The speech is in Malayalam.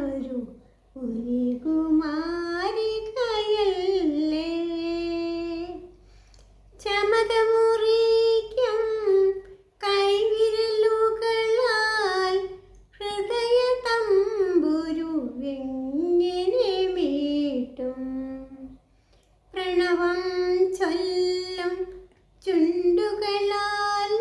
ഒരു കുമാരി കയല്ലേ ചമകമുറിക്കും കൈവിരലുകളാൽ ഹൃദയ തമ്പുരു എങ്ങനെ മീട്ടും? പ്രണവം ചൊല്ലും ചുണ്ടുകളാൽ